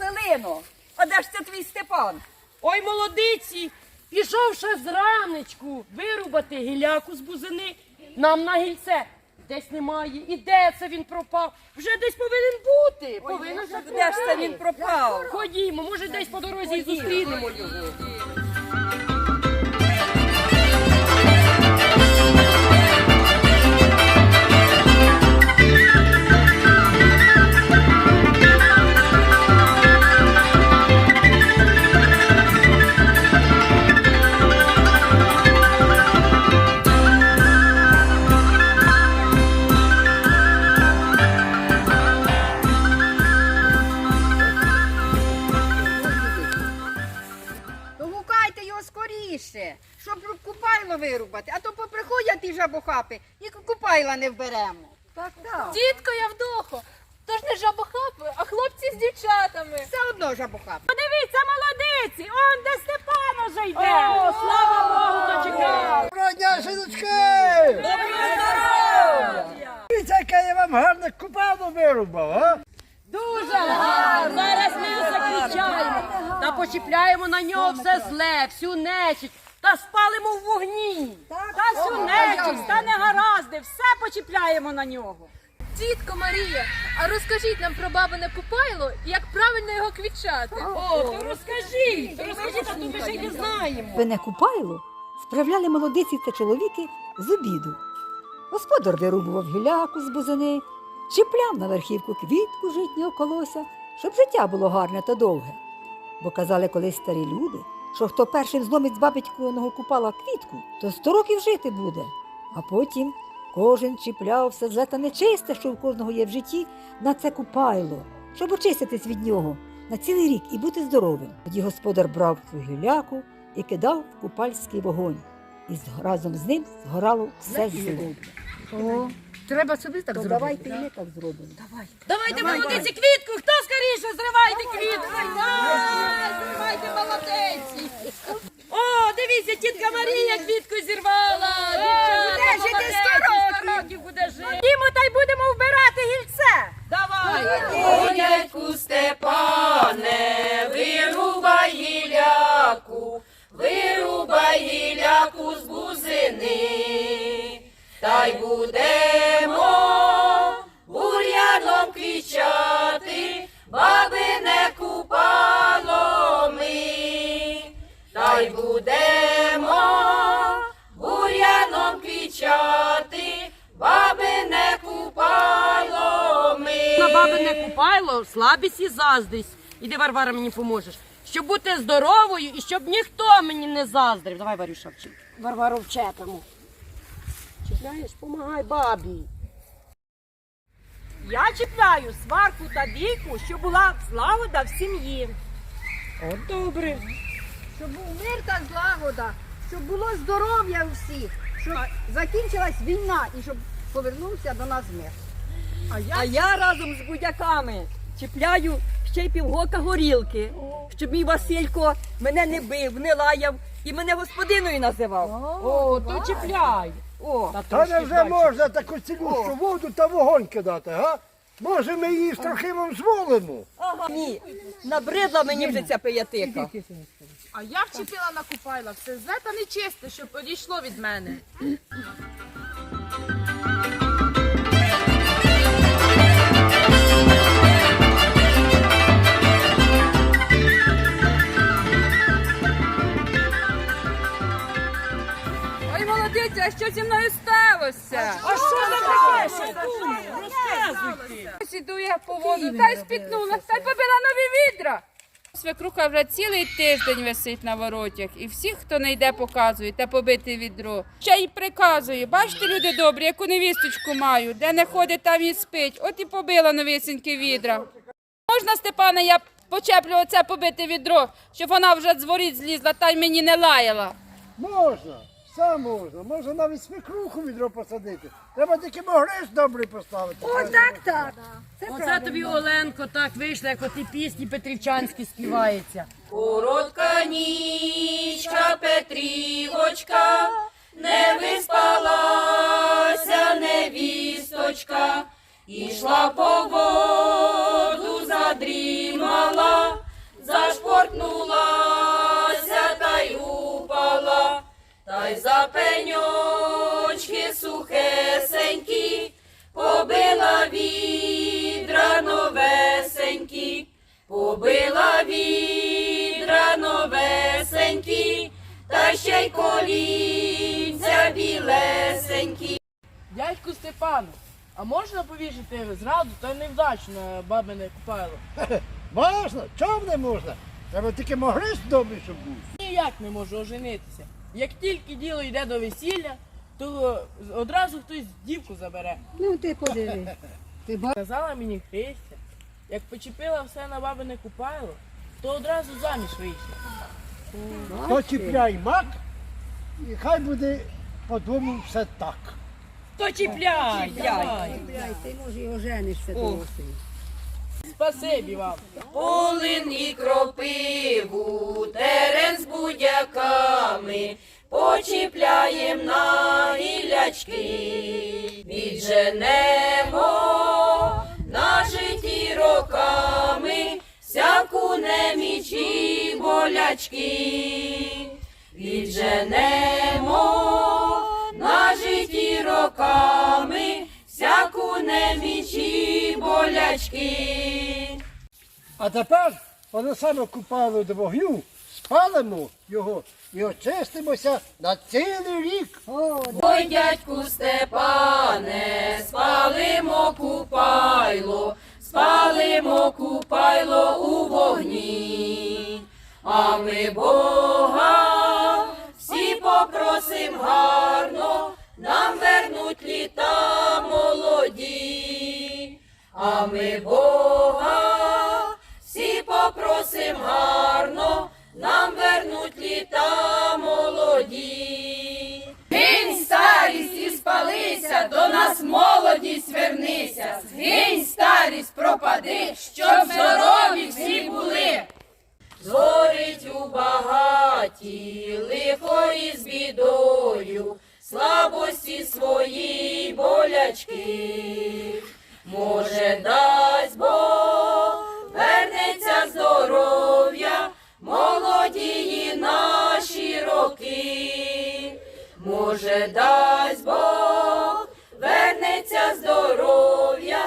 Галино, а де ж це твій Степан? Ой, молодиці, пішов ще зранечку вирубати гіляку з бузини. Нам на гільце десь немає. І де це він пропав? Вже десь повинен бути. Повинен вже Де ж це він пропав? Ходімо, може десь по дорозі і зустрінемо його. Купайло вирубати, а то поприходять ті жабохапи і купайла не вберемо. Так, так. Тітко Явдохо, то ж не жабохапи, а хлопці з дівчатами. Все одно жабохапи. Подивіться, молодиці, он де Степан уже йде. О, слава Богу, дочекав. Доброго дня, синочки! Дивіться, яке я вам гарне купало вирубав, а? Дуже гарно. Зараз ми закричаємо. Та почіпляємо на нього все зле, всю нечисть. Та спалимо в вогні. Та всю нечисть, та негаразди, все почіпляємо на нього. Тітко Марія, а розкажіть нам про бабине купайло і як правильно його квітчати. О, то розкажіть, то розкажіть, а то ми ще й не знаємо. Пене купайло справляли молодиці та чоловіки з обіду. Господар вирубував гіляку з бузини, чіпляв на верхівку квітку житнього колося, щоб життя було гарне та довге. Бо казали колись старі люди, що хто першим зломить з бабитькиного купала квітку, то сто років жити буде. А потім кожен чіпляв все зле та нечисте, що в кожного є в житті, на це купайло, щоб очиститись від нього на цілий рік і бути здоровим. Тоді господар брав цю гіляку і кидав в купальський вогонь. І разом з ним згорало все зло. О, треба собі так То давайте і ми так зробимо. Давайте, молодиці, квітку, хто скоріше, зривайте квітку. Давай, зривайте, молодиці. О, дивіться, тітка Марія квітку зірвала. Буде жити сто років. буде жити. Ходімо та й будемо вбирати гільце. Давай. Дядьку Степане, вирубай гіляку, вирубай гіляку з та й будемо бур'яном кричати, бабине купало ми, та й будемо бур'яном кричати, бабине купало ми. На бабине купайло слабість і заздрість. Іди, Варвара, мені поможеш. Щоб бути здоровою і щоб ніхто мені не заздрив. Давай, Варюша, вчи. Варвару вчепимо. Чіпляєш, помагай бабі. Я чіпляю сварку та бійку, щоб була злагода в сім'ї. От добре. Щоб був мир та злагода, щоб було здоров'я у всіх, щоб закінчилась війна і щоб повернувся до нас мир. А я разом з будяками чіпляю ще й півгока горілки, щоб мій Василько мене не бив, не лаяв і мене господиною називав. О, то чіпляй. О, Та не вже можна таку цілющу воду та вогонь кидати, га? Може, ми її з Трохимом зволимо? ні, набридла мені вже ця пиятика. А я вчепила на купайла все зле та нечисте, щоб одійшло від мене. А що таке? Розказуйте. Ось іду я по воду, та й спітнула, та й побила нові відра. Свекруха вже цілий тиждень висить на воротях, і всіх, хто не йде, показує та побити відро. Ще й приказує. Бачите, люди добрі, яку невісточку маю, де не ходить, там і спить. От і побила новісінькі відра. Можна, Степана, я почеплю оце побите відро, щоб вона вже з воріт злізла та й мені не лаяла. Можна, все можна. Можна навіть свекруху відро посадити. Треба тільки могриш добрий поставити. Так, так. Оце тобі, Оленко, так вийшло, як оті пісні петрівчанські співаються. Коротка нічка, Петрівочка, не виспалася невісточка, ішла по воду, задрімала, пеньочки сухесенькі, побила відра новесенькі, побила відра новесенькі, та ще й колінця білесенькі. Дядьку Степану, а можна повішати зраду та невдачу на бабине купайло? Можна? Чому не можна? Треба тільки могли в домі, щоб був. Ніяк не можу оженитися. Як тільки діло йде до весілля, то одразу хтось дівку забере. Ну ти подиви. Ти ба... Казала мені Христя, як почепила все на бабине купайло, то одразу заміж вийшла. То чіпляй мак, і хай буде по-дому все так. То чіпляй, дядь. Ти може і оженишся О. Спасибі вам. Полин і кропиву, терен з будяками, почіпляєм на гілячки, відженемо на житті роками, всяку неміч і болячки, відженемо на роками, всяку неміч і болячки. А тепер воно саме купало до вогню, спалимо його і очистимося на цілий рік. Ой, дядьку Степане, спалимо купайло, спалимо купайло у вогні, а ми Бога всі попросим гарно, літа молоді, а ми Бога всі попросим гарно, нам вернуть літа молоді. Гинь, старість, і спалися, до нас молодість вернися. Згинь, старість, пропади, щоб здорові всі були. Зорить у багаті, лихо із бідою, слабості свої болячки. Може, дасть Бог, вернеться здоров'я, молодії наші роки. Може, дасть Бог, вернеться здоров'я,